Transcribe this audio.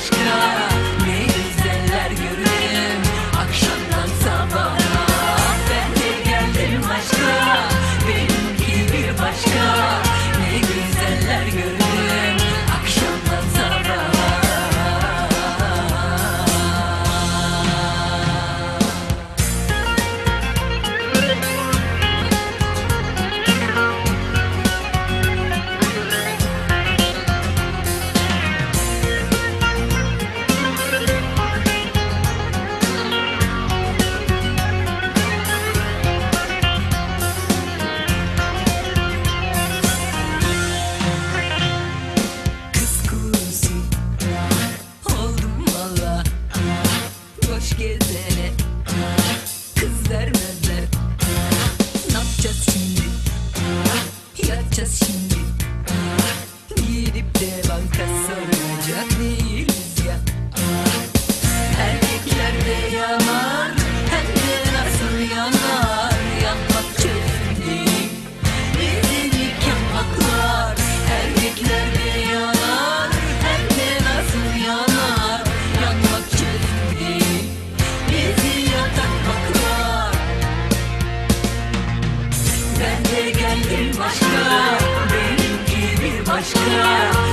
başka just you. Senden başka Benimki bir başka.